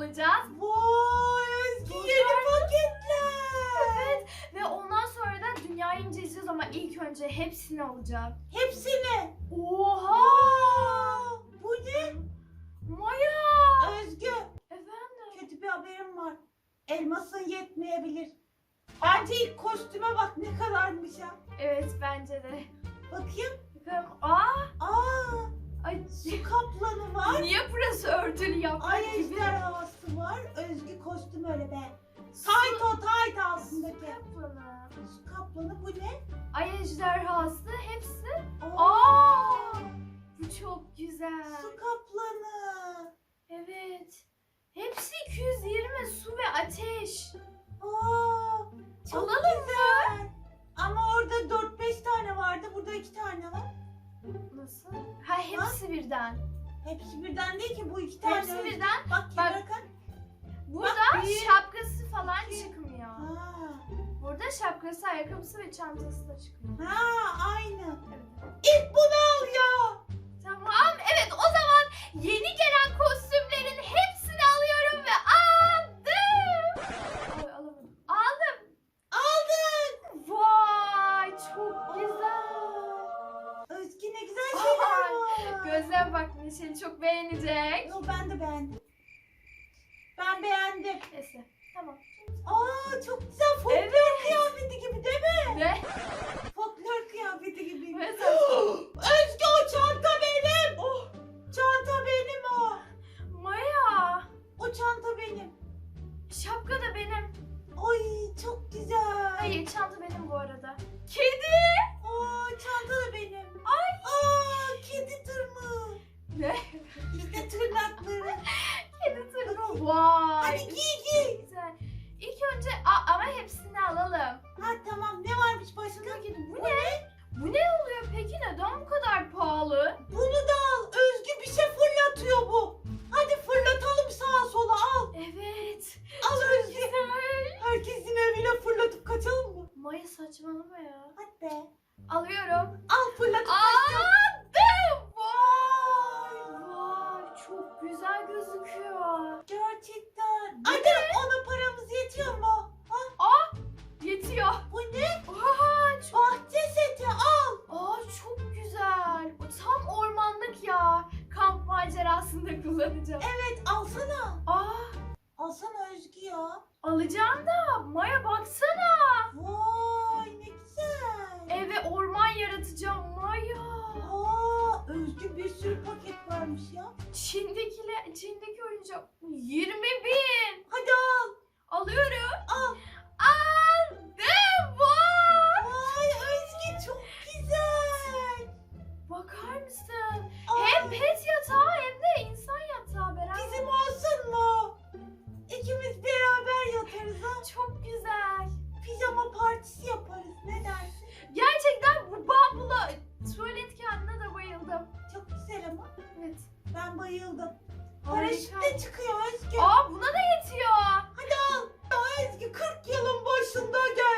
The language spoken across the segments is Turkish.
olacağız. Vay Özge yeni paketler. Evet ve ondan sonra da dünyayı inceleyeceğiz ama ilk önce hepsini alacağım. kaplanı bu ne? Ay ejderhası hepsi. Aa, Aa! Bu çok güzel. Su kaplanı. Evet. Hepsi 220 su ve ateş. Aa! Çok Alalım güzel. mı? Ama orada 4-5 tane vardı. Burada 2 tane var. Nasıl? Ha hepsi birden. Hepsi birden değil ki bu iki tane. Hepsi birden. Bak, bak Burada Bak, bir, şapkası falan iki. çıkmıyor. Ha. Burada şapkası, ayakkabısı ve çantası da çıkıyor. Ha aynen. Evet. İlk bunu al ya. Tamam evet o zaman yeni gelen kostümlerin hepsini alıyorum ve aldım. Ay alamadım. Aldım. Aldın. Vay çok güzel. Özgü ne güzel şeyler var. Gözler bak Neşeli çok beğenecek. Yo ben de beğendim. Побегите! oyuncak. Evet alsana. Aa Alsana Özgü ya. alacağım da Maya baksana. Vay ne güzel. Eve orman yaratacağım Maya. Aa Özgü bir sürü paket varmış ya. Çin'dekiler, Çin'deki oyuncak 20 bin. Hadi al. Alıyorum. Al. Aldım. Vay. Vay Özgü çok güzel. Bakar mısın? Hem Ay, pet yatağı hem İkimiz beraber yatarız ha. Çok güzel. Pijama partisi yaparız. Ne dersin? Gerçekten bu bambula tuvalet kağıdına da bayıldım. Çok güzel ama. Evet. Ben bayıldım. Paraşütle çıkıyor Özgür. Aa buna da yetiyor. Hadi al. Daha Özgür 40 yılın başında gel.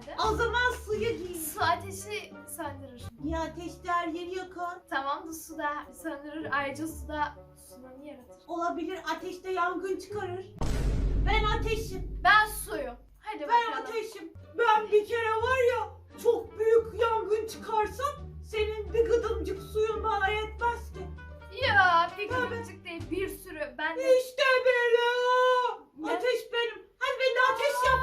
Seçerdim. O zaman suyu giy. Su ateşi söndürür. Ya ateşte her yeri yakar. Tamam da su da söndürür. Ayrıca su da tsunami yaratır. Olabilir ateşte yangın çıkarır. Ben ateşim. Ben suyum. Hadi Ben bakalım. ateşim. Ben bir kere var ya çok büyük yangın çıkarsam senin bir gıdımcık suyun bana yetmez ki. Ya bir Tabii. değil bir sürü. Ben de... İşte böyle. Ne? Ateş benim. Hadi beni de ateş yap.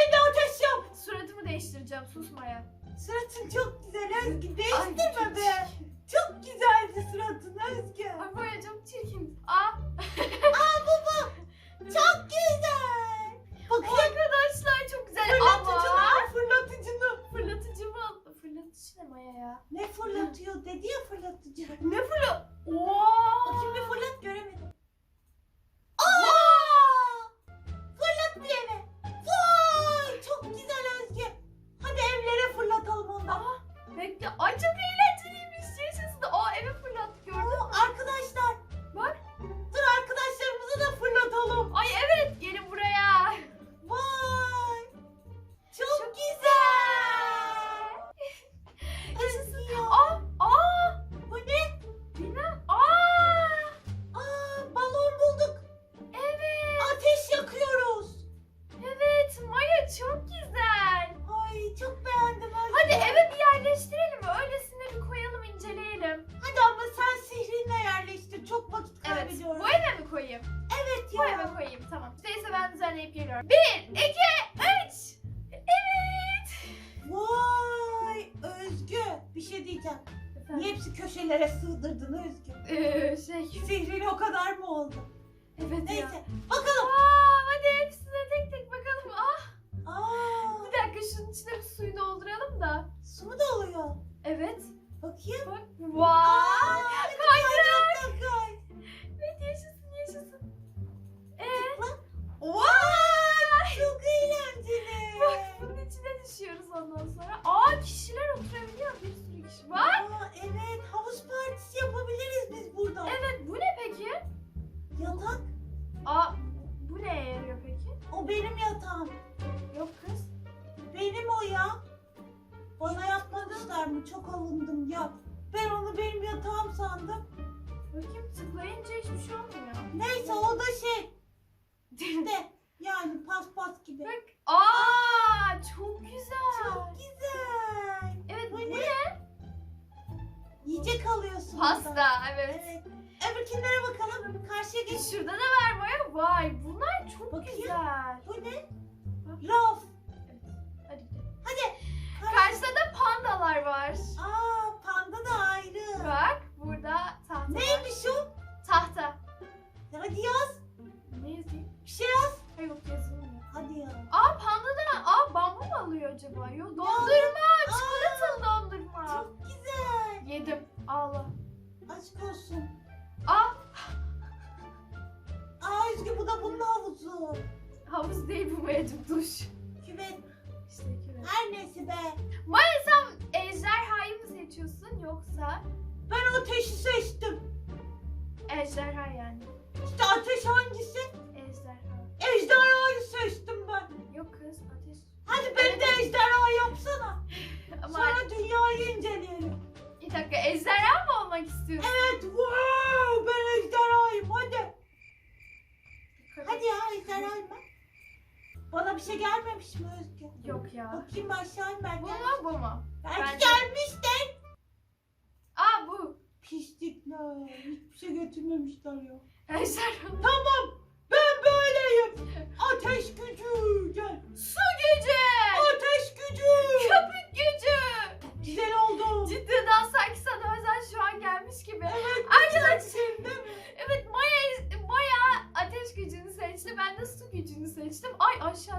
Ay. Beni de ateş yap. Suratımı değiştireceğim susma ya. Suratın çok güzel Özgü. Değiştirme be. Çok güzeldi suratın Özgü. Ay Maya çok çirkin. Aa. Aa baba. Çok güzel. Bakayım. Arkadaşlar çok güzel Fırlatıcını ama. al fırlatıcını. Fırlatıcı mı? Fırlatıcı ne Maya ya? Ne fırlatıyor dedi ya fırlatıcı. Ne Evet. Bakayım. Hadi Yiyecek alıyorsun. Pasta buradan. evet. Evet. Öbürkünlere bakalım. Karşıya geç. Şurada da var Maya. Vay bunlar çok Bakayım. güzel. Bu ne? Raf. Hadi gidelim. Karşı- Karşıda da pandalar var. Aa panda da ayrı. Bak burada tahta var. Neymiş o? Tahta. Hadi yaz. Ne yazayım? Bir şey yaz. Ha yok yazılmıyor. Hadi ya. Aa panda da aa bambu mu alıyor acaba? Yok dondurma. Çikolatalı dondurma. Çok güzel. Yedim. Allah. Aşk olsun. Aa Aa Özgü bu da bunun havuzu. havuz değil bu Maya'cım duş. Küvet. İşte küvet. Her neyse be. Maya sen ejderhayı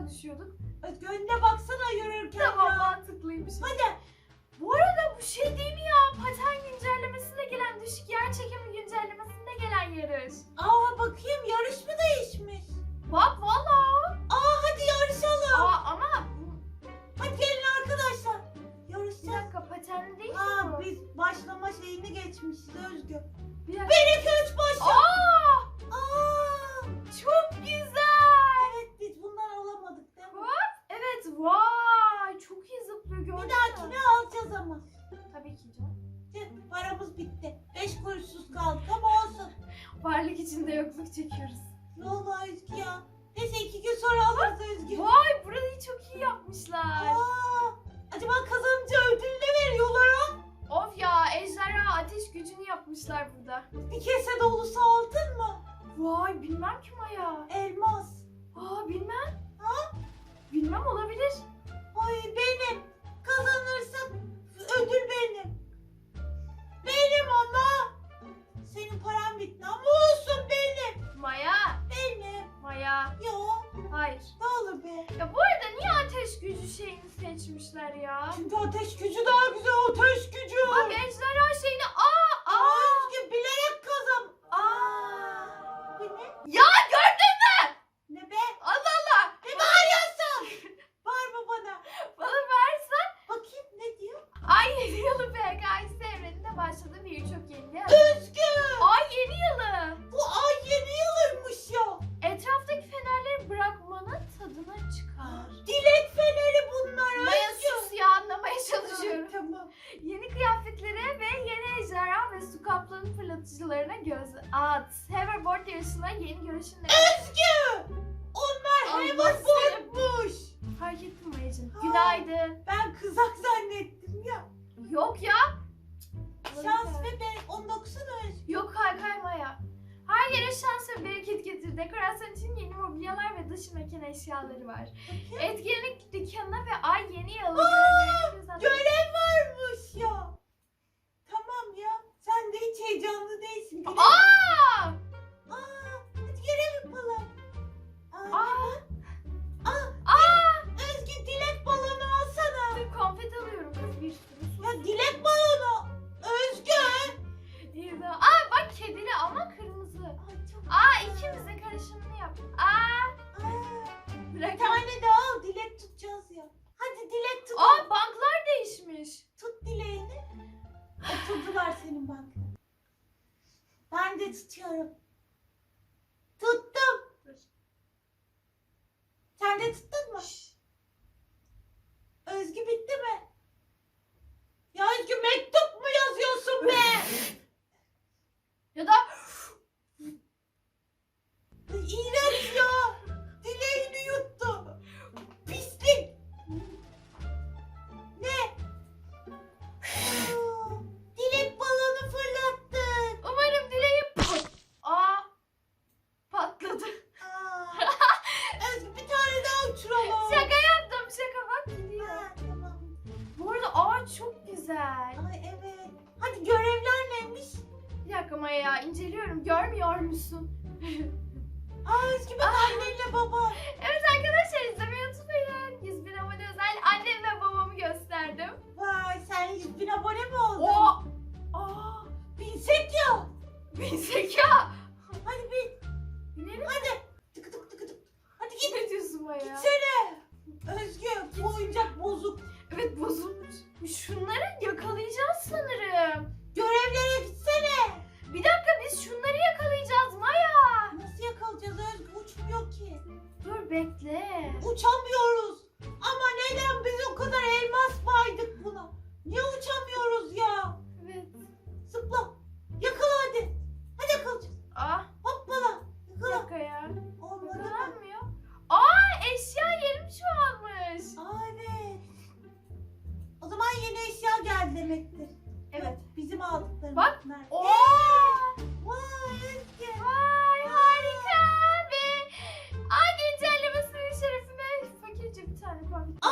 aşağı düşüyorduk. Önüne baksana yürürken tamam, ya. mantıklıymış. Hadi. Bu arada bu şey değil mi ya? Paten güncellemesinde gelen düşük yer çekimi güncellemesinde gelen yarış. Aa bakayım yarış mı değişmiş? Bak valla. Aa hadi yarışalım. Aa ama Hadi gelin arkadaşlar. Yarışacağız. Bir dakika patenli değil Aa, mi? Aa biz başlama şeyini geçmişiz Özgür. Bir dakika. Bir iki üç başla. Aa! Aa! Çok güzel. alamaz. Tabii ki canım. Tüh, paramız bitti. Beş kuruşsuz kaldık ama olsun. Varlık içinde yokluk çekiyoruz. Ne oldu Özgü ya? Neyse iki gün sonra alırız Özgü. Vay burayı çok iyi yapmışlar. Aa, acaba kazanınca ödül ne veriyorlar ha? Of ya ejderha ateş gücünü yapmışlar burada. Bir kese dolusu altın mı? Vay bilmem ki arkadaşlar ya. Şimdi ateş gücü daha güzel. Murat, hoverboard yarışına yeni görüşünle... Özgü! Onlar hoverboardmuş! Fark ettim Mayacığım. Günaydın. Ben kızak zannettim ya. Yok ya. Şans ve bereket. 19'a da Yok kaykay Maya. Her yere şans ve bereket getir. Dekorasyon için yeni mobilyalar ve dış mekan eşyaları var. Etkinlik dükkanına ve ay yeni yılı karışımını yap. tane var.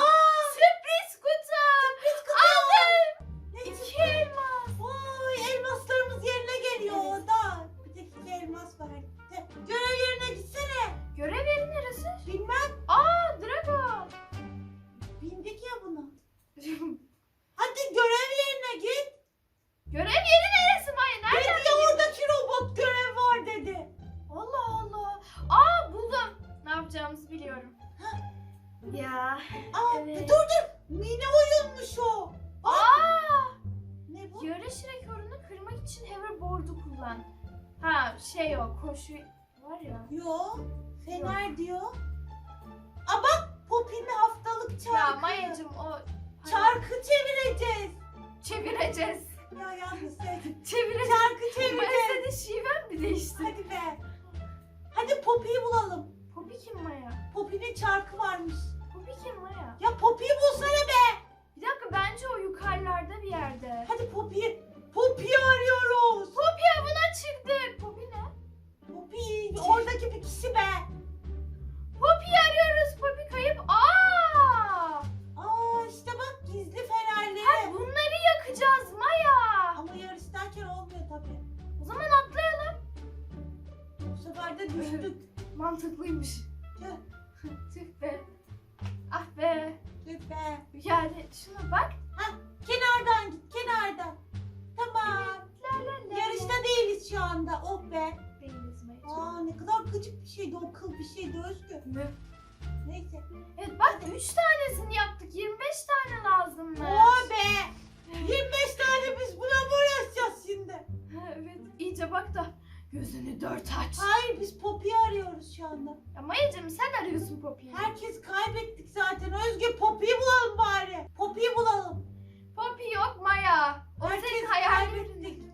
Fener diyor. Aa bak Poppy'nin haftalık çarkı. Ya Mayacım o Çarkı çevireceğiz. çevireceğiz. Ya yanlış söyledim. Çevireceğiz. Çarkı Maya çevireceğiz. senin şiven mi değişti? Hadi be. Hadi Poppy'yi bulalım. Poppy kim Maya? Poppy'nin çarkı varmış. Poppy kim Maya? Ya Poppy'yi bulsana be. Bir dakika bence o yukarılarda bir yerde. Hadi Poppy'yi. Poppy'yi arıyoruz. Poppy avına çıktık. Poppy ne? Poppy oradaki bir kişi be. Poppy'yi arıyoruz. Poppy kayıp. Aa! Aa işte bak gizli Ha, fenerleri. bunları yakacağız Maya. Ama yarıştayken olmuyor tabii. O zaman atlayalım. Bu sefer de düştük. Mantıklıymış. Tüh, Tüh be. Ah be. tüh be. Yani şuna bak. Kenardan git kenardan. Tamam. La la la. Yarışta değiliz şu anda. Oh be. Aa ne kadar gıcık bir şeydi o kıl bir şeydi Özgür. Mü? Neyse. Evet bak 3 tanesini yaptık. 25 tane lazımmış. Oh be. 25 tane biz buna mı uğraşacağız şimdi? Ha, evet iyice bak da gözünü dört aç. Hayır biz Poppy'yi arıyoruz şu anda. Ya Mayacım sen arıyorsun Poppy'yi. Herkes kaybettik zaten. Özgür Poppy'yi bulalım bari. Poppy'yi bulalım. Poppy yok Maya. O Herkes senin hayalin. kaybettik.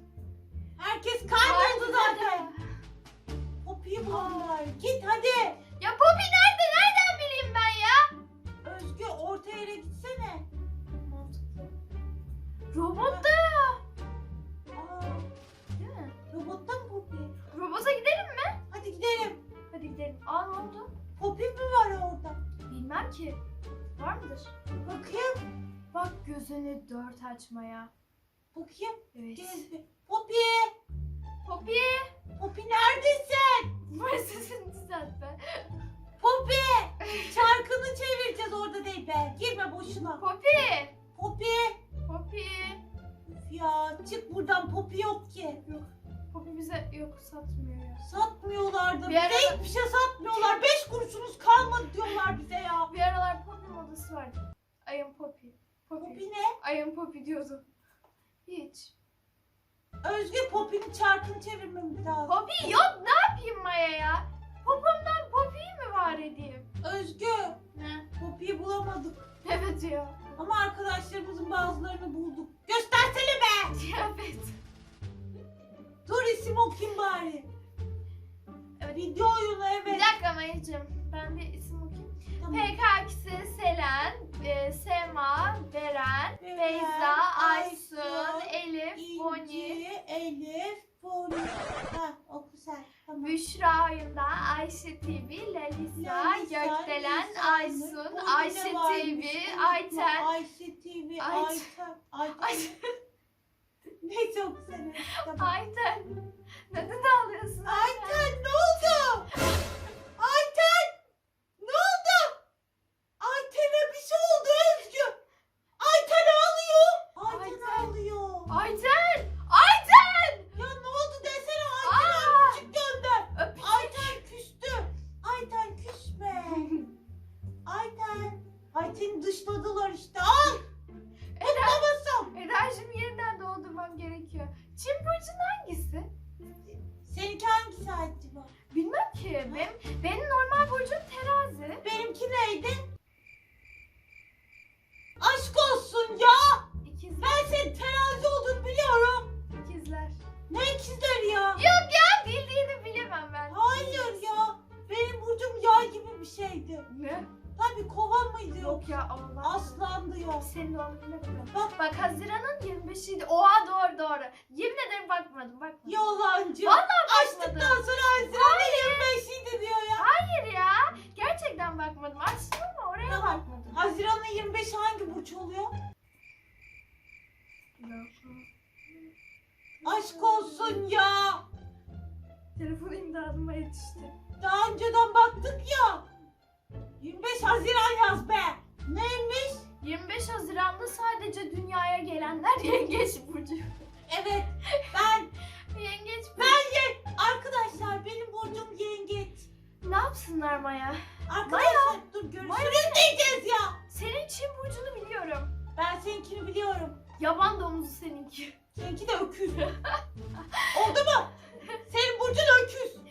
Ya çık buradan Poppy yok ki. Yok. Poppy bize yok satmıyor ya. Satmıyorlar da Bir bize ara- hiçbir şey satmıyorlar. Beş kuruşunuz kalmadı diyorlar bize ya. Bir aralar Poppy modası vardı. I am Poppy. Poppy. Poppy ne? I am Poppy diyordu. Hiç. Özgür Poppy'nin çarkını çevirmemiz lazım. Poppy yok ne yapayım Maya ya? Popomdan Poppy'yi mi var edeyim? Özgür Ne? Poppy'yi bulamadık. Evet ya. Ama arkadaşlarımızın bazılarını bulduk. Göstersene be. Evet. Dur isim okuyayım bari. Evet. Video oyunu Bir evet. dakika Mayacığım. Ben bir isim okuyayım. Tamam. PKK'si Selen, e, Sema, Büşra oyunda, Ayşe TV, Lalisa, Gökdelen, Aysun, Ayşe TV. Ayten. Ayşe TV, Ayten. Ayten. Ayten. Ay, Neyse oku sen. Tamam. Ayten. Neden ağlıyorsun? Ayten ne oldu? Ayten! Ne oldu? Ayten'e bir şey oldu Özgü. Ayten ağlıyor. Ayten, ağlıyor. Ayten! Ayten'i dışladılar işte. Al. Eder, Babasım. enerjimi yeniden doldurmam gerekiyor. Çin burcun hangisi? Seninki hangisi acaba? Bilmem ki. Benim, benim normal burcum terazi. Benimki neydi? Aşk olsun ya. İkizler. Ben senin terazi olduğunu biliyorum. İkizler. Ne ikizleri ya? Yok ya bildiğini bilemem ben. Hayır ya. Benim burcum yay gibi bir şeydi. Ne? Tabii kova mıydı yok? Ya Allah. Aslandı yok. Senin doğum gününe. Bak. Bak Haziran'ın 25'iydi. Oha doğru doğru. Yemin ederim bakmadım bakmadım. Yalancı. Vallahi Açtıktan bakmadım. sonra Haziran'ın 25'iydi diyor ya. Hayır ya. Gerçekten bakmadım. Açtım ama oraya Tamam. bakmadım. Haziran'ın 25'i hangi burç oluyor? Aşk olsun ya. Telefon imdadıma yetişti. Daha önceden baktık ya. 25 Haziran yaz be. Neymiş? 25 Haziran'da sadece dünyaya gelenler yengeç burcu. Evet. Ben Yengeç burcu. ben ye arkadaşlar benim burcum yengeç. Ne yapsınlar Maya? Arkadaşlar dur görüşürüz Maalesef. diyeceğiz ya. Senin Çin burcunu biliyorum. Ben seninkini biliyorum. Yaban domuzu seninki. Seninki de öküz. Oldu mu? Senin burcun öküz.